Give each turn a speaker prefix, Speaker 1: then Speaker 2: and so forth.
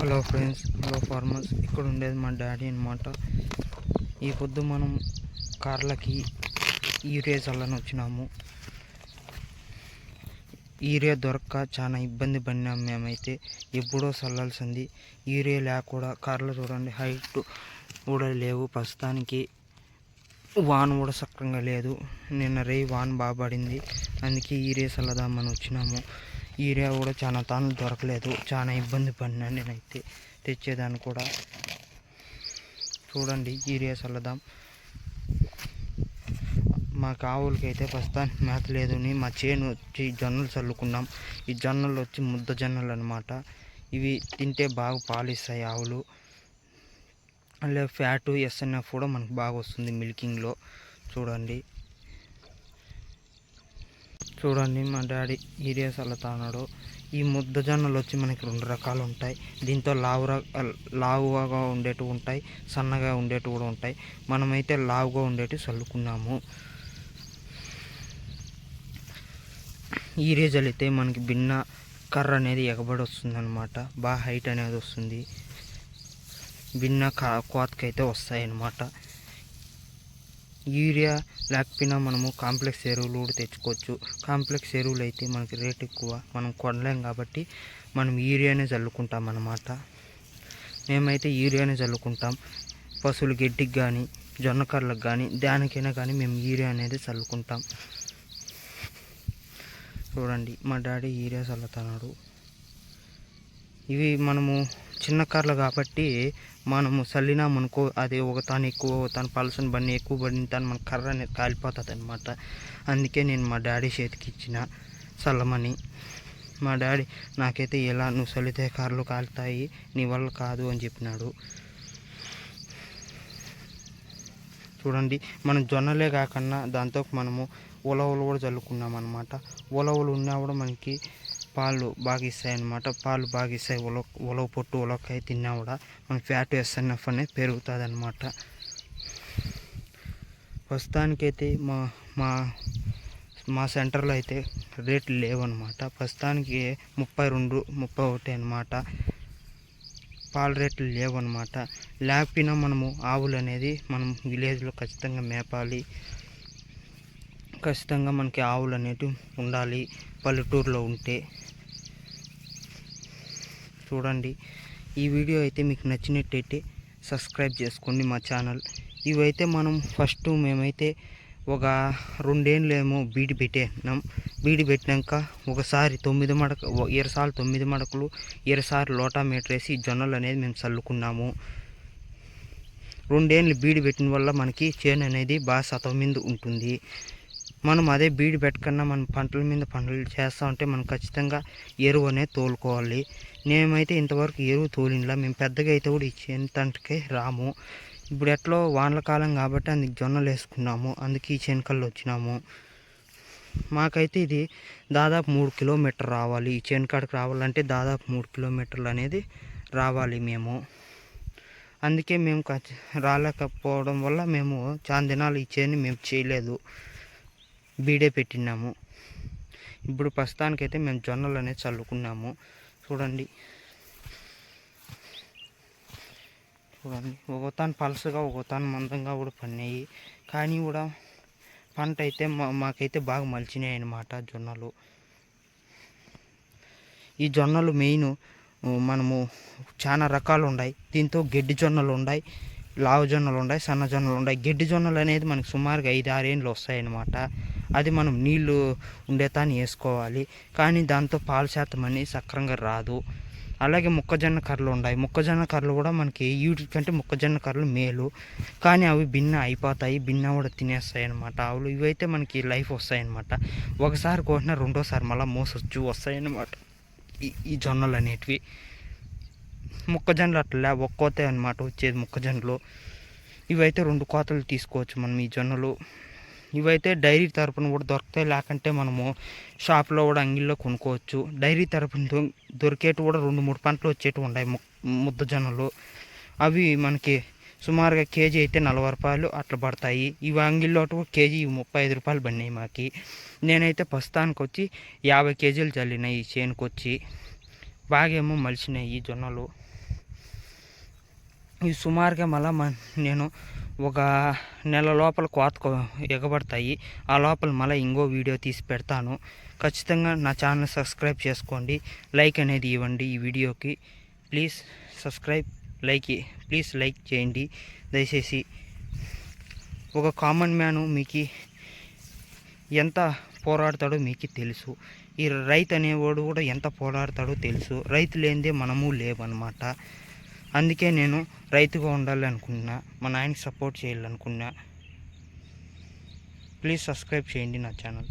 Speaker 1: Hello friends hello farmers ఇక్కడ ఉండేది మా డాడీ అనమాట ఈ పొద్దు మనం కార్లకి యూరియా చల్లని వచ్చినాము. యూరియా దొరక్క చాలా ఇబ్బంది పడినాం మేమైతే. ఎప్పుడో చల్లాల్సింది. యూరియా లేకుండా కార్లు చూడండి హైట్ కూడా లేవు. ప్రస్తుతానికి వాన్ కూడా సక్రంగా లేదు. నిన్న రే వాన్ బాగా పడింది. అందుకే యూరియా చల్లదామని వచ్చినాము. ఈరియా కూడా చాలా తాను దొరకలేదు. చాలా ఇబ్బంది పడినా నేనైతే తెచ్చేదాన్ని కూడా. చూడండి ఏరియా చల్లదాం. మా కావులకి అయితే ప్రస్తుతానికి మేత లేదని మా చేను వచ్చి జొన్నలు చల్లుకున్నాం. ఈ జొన్నలు వచ్చి ముద్ద జొన్నలు అనమాట ఇవి తింటే బాగా పాలిస్తాయి ఆవులు. అలా ఫ్యాటు ఎస్ఎన్ఎఫ్ కూడా మనకు బాగా వస్తుంది మిల్కింగ్లో. చూడండి. చూడండి మా డాడీ యూరియా చల్లుతున్నాడు ఈ ముద్ద జొన్నలు వచ్చి మనకి రెండు రకాలు ఉంటాయి. దీంతో లావురా లావుగా ఉండేటివి ఉంటాయి సన్నగా ఉండేటివి కూడా ఉంటాయి. మనమైతే లావుగా ఉండేటివి చల్లుకున్నాము. ఈరియా చల్లితే మనకి భిన్న కర్ర అనేది ఎగబడి వస్తుంది అనమాట బాగా హైట్ అనేది వస్తుంది. భిన్న కా- కోతకైతే వస్తాయి అన్నమాట యూరియా లేకపోయినా మనము కాంప్లెక్స్ ఎరువులు కూడా తెచ్చుకోవచ్చు. కాంప్లెక్స్ ఎరువులు అయితే మనకి రేట్ ఎక్కువ. మనం కొనలేం కాబట్టి మనం యూరియానే చల్లుకుంటాం అన్నమాట. మేమైతే యూరియానే చల్లుకుంటాం. పశువుల గడ్డికి కానీ జొన్న కర్రలకు కానీ దానికైనా కానీ మేము యూరియా అనేది చల్లుకుంటాం. చూడండి మా డాడీ యూరియా చల్లుతున్నాడు. ఇవి మనము చిన్న కార్లు కాబట్టి మనము చల్లినామనుకో అది ఒక తాను ఎక్కువ తను పలసన బండి ఎక్కువ పడిన తను మన కర్ర అనేది కాలిపోతుంది అనమాట అందుకే నేను మా డాడీ చేతికి ఇచ్చిన చల్లమని. మా డాడీ నాకైతే ఎలా నువ్వు చల్లితే కార్లు కాలుతాయి నీ వల్ల కాదు అని చెప్పినాడు. చూడండి మనం జొన్నలే కాకుండా దాంతో మనము ఉలవలు కూడా చల్లుకున్నాం అనమాట ఉలవలు ఉన్నా కూడా మనకి పాలు బాగా ఇస్తాయి అన్నమాట పాలు బాగా ఇస్తాయి ఉల ఉలవ పొట్టు ఉలవకాయ తిన్నా కూడా మన ఫ్యాట్ ఎస్ఎన్ఎఫ్ అనేది పెరుగుతుంది అనమాట ప్రస్తుతానికైతే మా మా మా సెంటర్లో అయితే రేట్లు లేవన్నమాట. ప్రస్తుతానికి ముప్పై రెండు ముప్పై ఒకటి అనమాట పాల రేట్లు లేవన్నమాట. లేకపోయినా మనము ఆవులు అనేది మనం విలేజ్లో ఖచ్చితంగా మేపాలి. ఖచ్చితంగా మనకి ఆవులు అనేటివి ఉండాలి. పల్లెటూరులో ఉంటే. చూడండి. ఈ వీడియో అయితే మీకు నచ్చినట్టయితే సబ్స్క్రైబ్ చేసుకోండి మా ఛానల్. ఇవైతే మనం ఫస్ట్ మేమైతే ఒక రెండేళ్ళేమో బీడి పెట్టినాం బీడి పెట్టినాక ఒకసారి తొమ్మిది మడక ఇరసార్లు తొమ్మిది మడకలు ఇరసారి లోటా మీటర్ వేసి జొన్నలు అనేది మేము చల్లుకున్నాము. రెండేళ్ళు బీడి పెట్టిన వల్ల మనకి చేను అనేది బాగా సతవ ఉంటుంది. మనం అదే బీడి పెట్టకన్నా మనం పంటల మీద పంటలు చేస్తూ ఉంటే మనం ఖచ్చితంగా ఎరువు అనేది తోలుకోవాలి. మేమైతే ఇంతవరకు ఎరువు తోలినలా మేము పెద్దగా అయితే కూడా ఇచ్చేంతకే రాము. ఇప్పుడు ఎట్లో వానల కాలం కాబట్టి అందుకు జొన్నలు వేసుకున్నాము. అందుకే ఈ చెనకల్లో వచ్చినాము. మాకైతే ఇది దాదాపు మూడు కిలోమీటర్ రావాలి. ఈ చెనకాడికి రావాలంటే దాదాపు మూడు కిలోమీటర్లు అనేది రావాలి మేము. అందుకే మేము రాలేకపోవడం వల్ల మేము చాలా దినాలు ఈ చేని మేము చేయలేదు. బీడే పెట్టినాము ఇప్పుడు ప్రస్తుతానికైతే మేము జొన్నలు అనేది చల్లుకున్నాము. చూడండి. చూడండి. ఒకతాను పలసగా ఒక తాను మందంగా కూడా పడినాయి. కానీ కూడా పంట అయితే మా మాకైతే బాగా మలిచినాయి అన్నమాట జొన్నలు. ఈ జొన్నలు మెయిన్ మనము చాలా రకాలు ఉన్నాయి దీంతో గడ్డి జొన్నలు ఉన్నాయి లావు జొన్నలు ఉన్నాయి సన్న జొన్నలు ఉన్నాయి గడ్డి జొన్నలు అనేది మనకు సుమారుగా ఐదు ఆరేళ్ళు వస్తాయన్నమాట అది మనం నీళ్ళు ఉండేతాన్ని వేసుకోవాలి. కానీ దాంతో పాలు శాతం అనేది సక్రంగా రాదు. అలాగే మొక్కజొన్న కర్రలు ఉన్నాయి మొక్కజొన్న కర్రలు కూడా మనకి వీటి కంటే మొక్కజొన్న కర్రలు మేలు. కానీ అవి భిన్న అయిపోతాయి భిన్న కూడా తినేస్తాయి అనమాట ఆవులు ఇవైతే మనకి లైఫ్ వస్తాయి అనమాట ఒకసారి కోసిన రెండోసారి మళ్ళీ మోసొచ్చు వస్తాయి అనమాట ఈ ఈ జొన్నలు అనేటివి. మొక్కజొన్నలు అట్లా ఒక్కోతే అనమాట వచ్చేది మొక్కజొన్నలు. ఇవైతే రెండు కోతలు తీసుకోవచ్చు మనం ఈ జొన్నలు. ఇవైతే డైరీ తరపున కూడా దొరుకుతాయి. లేకంటే మనము షాప్లో కూడా అంగిల్లో కొనుక్కోవచ్చు. డైరీ తరపున దొ- దొరికేటి కూడా రెండు మూడు పంటలు వచ్చేటివి ఉన్నాయి ము- ముద్ద జొన్నలు. అవి మనకి సుమారుగా కేజీ అయితే నలభై రూపాయలు అట్లా పడతాయి. ఇవి అంగిల్లో కేజీ ముప్పై ఐదు రూపాయలు పడినాయి మాకి. నేనైతే ప్రస్తుతానికి వచ్చి యాభై కేజీలు చల్లినాయి ఈ చేనుకు వచ్చి బాగేమో మలిచినాయి ఈ జొన్నలు. ఇవి సుమారుగా మళ్ళీ నేను ఒక నెల లోపల కోతకు ఎగబడతాయి. ఆ లోపల మళ్ళీ ఇంకో వీడియో తీసి పెడతాను. ఖచ్చితంగా నా ఛానల్ సబ్స్క్రైబ్ చేసుకోండి. లైక్ అనేది ఇవ్వండి ఈ వీడియోకి. Please subscribe like please like చేయండి. దయచేసి ఒక కామన్ మ్యాను మీకు ఎంత పోరాడతాడో మీకు తెలుసు. ఈ రైతు అనేవాడు కూడా ఎంత పోరాడతాడో తెలుసు. రైతు లేనిదే మనము లేవన్నమాట అందుకే నేను రైతుగా ఉండాలి అనుకున్నా మా నాయనకి సపోర్ట్ చేయాలనుకున్నా. ప్లీజ్ సబ్స్క్రైబ్ చేయండి నా ఛానల్